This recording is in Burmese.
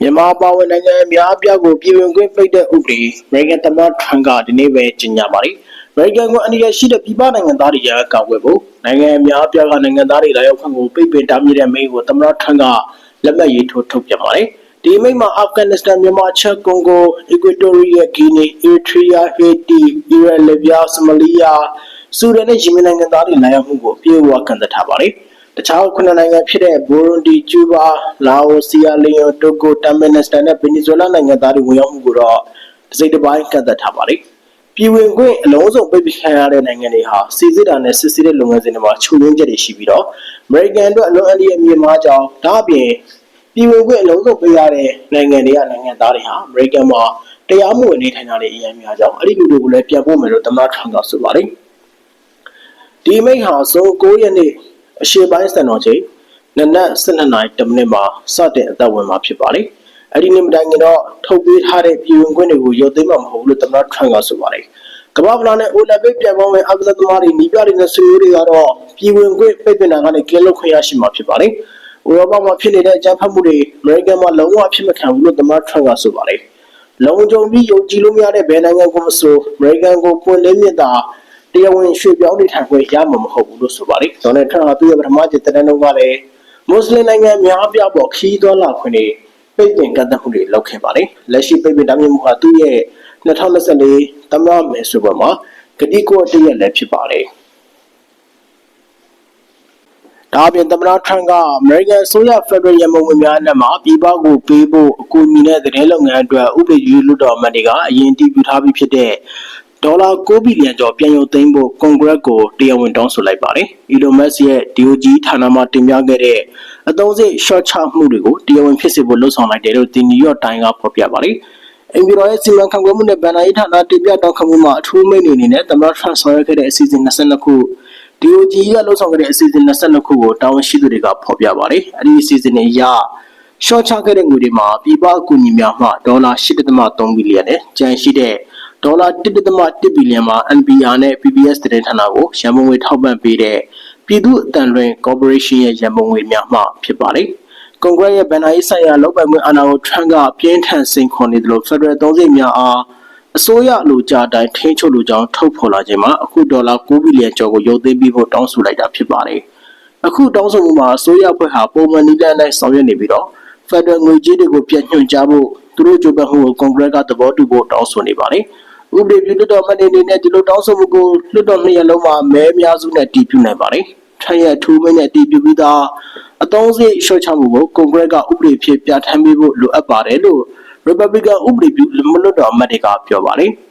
မြန်မာပါဝင်နိုင်ငံအများအပြားကိုပြည်ဝင်ခွင့်ပိတ်တဲ့ဥပဒေအမေရိကန်သမ္မတထရန့်ကဒီနေ့ပဲကြေညာပါတယ်။အမေရိကန်ကအန္တရာယ်ရှိတဲ့ပြည်ပနိုင်ငံသားတွေရကောက်ွယ်ဖို့နိုင်ငံအများအပြားကနိုင်ငံသားတွေလာရောက်ခွင့်ကိုပိတ်ပင်တားမြစ်တဲ့မိန့်ကိုသမ္မတထရန့်ကလက်မှတ်ရေးထိုးထုတ်ပြန်ပါတယ်။ဒီမိန့်မှာအာဖဂန်နစ္စတန်မြန်မာချက်ကွန်ဂိုအီကွေတိုရီယာဂီနီအီရီထရီးယားဟေတီအီရန်လီဗျာဆိုမာလီယာဆူဒန်နဲ့ယီမင်နိုင်ငံသားတွေလာရောက်မှုကိုအပြည့်အဝကန့်သတ်ထားပါတယ်။ တခြားခုနှစ်နိုင်ငံဖြစ်တဲ့ဘူရွန်ဒီကျူးဘာလာအိုဆီယာလီယိုတိုဂိုတမ်မင်နစ္စတန်နဲ့ဗင်နီဇွဲလားနိုင်ငံသားတွေဝင်ရောက်မှုကိုတော့တစ်စိတ်တစ်ပိုင်းကန့်သတ်ထားပါတယ်။ပြည်ဝင်ခွင့်အလုံးစုံပိတ်ပင်ခံရတဲ့နိုင်ငံတွေဟာစီစစ်တာနဲ့စစ်ဆေးတဲ့လုပ်ငန်းစဉ်တွေမှာချုပ်ရင်းချက်တွေရှိပြီးတော့အမေရိကန်အတွက်အလွန်အန္တရာယ်မြင့်မားကြောင်းဒါအပြင်ပြည်ဝင်ခွင့်အလုံးစုံပေးရတဲ့နိုင်ငံတွေကနိုင်ငံသားတွေဟာအမေရိကန်မှာတရားမဝင်နေထိုင်တာတွေအများများကြောင်းအဲ့ဒီလူတွေကိုလည်းပြန်ပို့မယ်လို့သမ္မတထရန့်ကဆိုပါတယ်။ဒီမိန့်ဟာဇွန်9ရက်နေ့ အရှေ့ပိုင်းစံတော်ချိန်နနက်12နာရီ10မိနစ်မှာစတင်အသက်ဝင်မှာဖြစ်ပါတယ်။အဲ့ဒီနေ့မတိုင်ခင်တော့ထုတ်ပေးထားတဲ့ပြည်ဝင်ခွင့်တွေကိုရုပ်သိမ်းမှာမဟုတ်ဘူးလို့သမ္မတထရန့်ကဆိုပါတယ်။ကမ္ဘာ့ဗလာနဲ့အိုလံပစ်ပြန်ပေါ်ဝင်အကစားသမားတွေနီးပြတွေနဲ့ဆွေးနွေးတွေကတော့ပြည်ဝင်ခွင့်ပိတ်ပင်တာကနေကင်းလွတ်ခွင့်ရရှိမှာဖြစ်ပါတယ်။ဥရောပမှာဖြစ်နေတဲ့အကြမ်းဖက်မှုတွေအမေရိကန်မှာလုံးဝအဖြစ်မခံဘူးလို့သမ္မတထရန့်ကဆိုပါတယ်။လုံခြုံပြီးယုံကြည်လို့မရတဲ့ဘယ်နိုင်ငံကမဆိုအမေရိကန်ကိုပွင့်လင်းမြစ်တာ တရားဝင်ရွှေ့ပြောင်းနေထိုင်ခွင့်ရမှာမဟုတ်ဘူးလို့ဆိုပါတယ်။ဒေါ်နယ်ထရန့်ကသူ့ရဲ့ပထမကျတဲ့တန်းတော့ကလည်းမွတ်စလင်နိုင်ငံများအပြားပေါ်ခီးသွွာလာခွင့်တွေပိတ်ပင်ကန့်သတ်မှုတွေလုပ်ခဲ့ပါတယ်။လက်ရှိပိတ်ပင်တာမျိုးမှုဟာသူ့ရဲ့2024သမ္မတမယ်ဆိုပေါ်မှာကတိကဝတ်တရက်လည်းဖြစ်ပါတယ်။ဒါအပြင်သမ္မတထရန့်ကအမေရိကန်အစိုးရဖက်ဒရယ်ရမုံဝင်များနဲ့မှာပြည်ပကိုပေးဖို့အကူအညီနဲ့သတင်းလုပ်ငန်းအတွက်ဥပဒေယူလွှတ်တော်အမတ်တွေကအရင်တည်ပြုထားပြီးဖြစ်တဲ့ ဒေါ်လာ9ဘီလီယံကျော်ပြန်ရုပ်သိမ်းဖို့ကွန်ဂရက်ကိုတရားဝင်တောင်းဆိုလိုက်ပါတယ်။ Elon Musk ရဲ့ DOJ ဌာနမှတင်ပြခဲ့တဲ့အသုံးစရိတ် short ချမှုတွေကိုတရားဝင်ဖြစ်စေဖို့လှုံ့ဆော်လိုက်တယ်လို့ The New York Times ကဖော်ပြပါတယ်။အင်ဂျီရောရဲ့စီမံခန့်ခွဲမှုနဲ့ဗန်နာရေးဌာနတင်ပြတောင်းခံမှုမှာအထူးမိန့်အနေနဲ့သမ္မတထရန့်ဆောင်ရွက်ခဲ့တဲ့အစီအစဉ်22ခု DOJ ကလှုံ့ဆော်ခဲ့တဲ့အစီအစဉ်22ခုကိုတာဝန်ရှိသူတွေကဖော်ပြပါတယ်။အဲဒီအစီအစဉ်တွေအရရှော့ချခဲ့တဲ့ငွေတွေမှာပြည်ပအကူအညီများမှဒေါ်လာ8.3ဘီလီယံနဲ့ကျန်ရှိတဲ့ ဒေါ်လာ1.1ဘီလီယံမှာ NPR နဲ့ PBS သတင်းဌာနကိုရန်ပုံငွေထောက်ပံ့ပေးတဲ့ပြည်သူ့အတန်လွင် Corporation ရဲ့ရန်ပုံငွေများမှဖြစ်ပါတယ်။ကွန်ဂရက်ရဲ့ဗန်နာရေးဆိုင်ရာလောက်ပိုင်ခွင့်အာဏာကိုထရန့်ကပြင်းထန်စိန်ခေါ်နေတယ်လို့ဖက်ဒရယ်သုံးစိတ်များအားအစိုးရလူကြအတိုင်းထိန်းချုပ်လူကြောင်းထုတ်ဖော်လာခြင်းမှာအခုဒေါ်လာ9ဘီလီယံကျော်ကိုရုပ်သိမ်းပြီးဖို့တောင်းဆိုလိုက်တာဖြစ်ပါတယ်။အခုတောင်းဆိုမှုမှာအစိုးရအဖွဲ့ဟာပုံမှန်နည်းလမ်းနဲ့ဆောင်ရွက်နေပြီးတော့ဖက်ဒရယ်ငွေကြေးတွေကိုပြန်ညွှန်ကြားဖို့သူတို့ကြိုးပမ်းမှုကိုကွန်ဂရက်ကသဘောတူဖို့တောင်းဆိုနေပါတယ်။ ဥပဒေပြုလွှတ်တော်မန္တလေးနဲ့ဒီလိုတောင်းဆိုမှုကိုလွှတ်တော်နှစ်ရပ်လုံးမှာမဲအများစုနဲ့တည်ပြုနိုင်ပါတယ်။ထရရဲ့ထူးမင်းနဲ့တည်ပြုပြီးသားအသုံးစရိတ်ရှော့ချမှုကိုကွန်ဂရက်ကဥပဒေဖြစ်ပြဋ္ဌာန်းပေးဖို့လိုအပ်ပါတယ်လို့ Republican ဥပဒေပြုလွှတ်တော်အမတ်တွေကပြောပါတယ်။